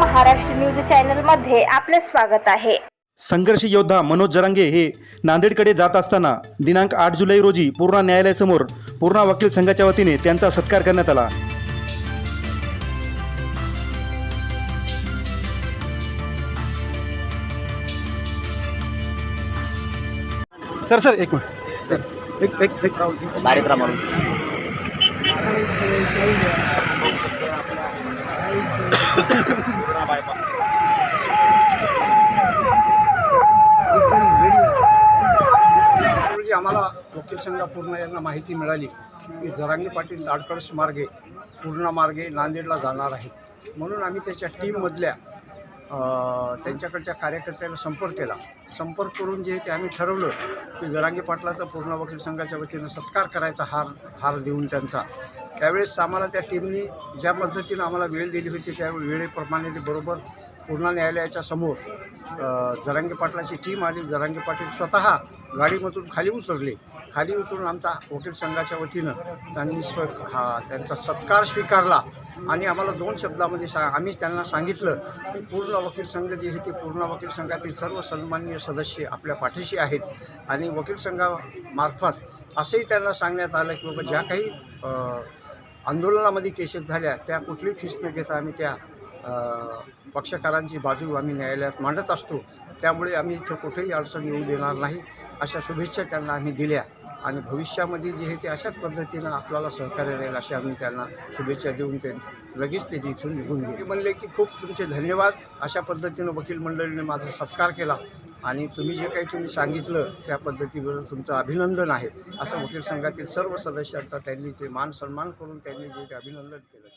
Maharashtra news चॅनलमध्ये आपले स्वागत आहे. संघर्ष योद्धा मनोज जरांगे हे नांदेडकडे जात असताना दिनांक आठ जुलै रोजी पूर्णा न्यायालयासमोर पूर्णा वकील संघाच्या वतीने त्यांचा सत्कार करण्यात आला. सर सर एक मिनिट. एक एक एक कार्यक्रमावर. रोजी आम्हाला वकील संघ पूर्ण यांना माहिती मिळाली की जरांगी पाटील लाडकळस मार्गे पूर्णा मार्गे नांदेडला जाणार आहेत. म्हणून आम्ही त्याच्या टीममधल्या त्यांच्याकडच्या कार्यकर्त्याला संपर्क केला. संपर्क करून जे ते आम्ही ठरवलं की जरांगी पाटलाचा पूर्ण वकील संघाच्या वतीनं सत्कार करायचा हार हार देऊन त्यांचा. त्यावेळेस आम्हाला त्या टीमनी ज्या पद्धतीनं आम्हाला वेळ दिली होती त्या वेळेप्रमाणे ते बरोबर पूर्णा न्यायालयाच्या समोर जरांगे पाटलाची टीम आली. जरांगे पाटील स्वतः गाडीमधून खाली उतरले. खाली उतरून आमचा वकील संघाच्या वतीनं त्यांनी स्व हा त्यांचा सत्कार स्वीकारला. आणि आम्हाला दोन शब्दामध्ये सा आम्ही त्यांना सांगितलं की पूर्ण वकील संघ जे आहे ते पूर्ण वकील संघातील सर्व सन्माननीय सदस्य आपल्या पाठीशी आहेत. आणि वकील संघामार्फत असंही त्यांना सांगण्यात आलं की बाबा ज्या काही आंदोलनामध्ये केसेस झाल्या त्या कुठलीही फीस न घेता आम्ही त्या पक्षकारांची बाजू आम्ही न्यायालयात मांडत असतो. त्यामुळे आम्ही इथं कुठेही अडचण येऊ देणार नाही. अशा शुभेच्छा त्यांना आम्ही दिल्या. आणि भविष्यामध्ये जे आहे ते अशाच पद्धतीनं आपल्याला सहकार्य राहील अशा आम्ही त्यांना शुभेच्छा देऊन ते लगेच ते इथून निघून गेले. म्हणले की खूप तुमचे धन्यवाद. अशा पद्धतीनं वकील मंडळीने माझा सत्कार केला. आणि तुम्ही जे काही तुम्ही सांगितलं त्या पद्धतीबद्दल तुमचं अभिनंदन आहे. असं वकील संघातील सर्व सदस्यांचा त्यांनी ते मान सन्मान करून त्यांनी जे ते अभिनंदन केलं.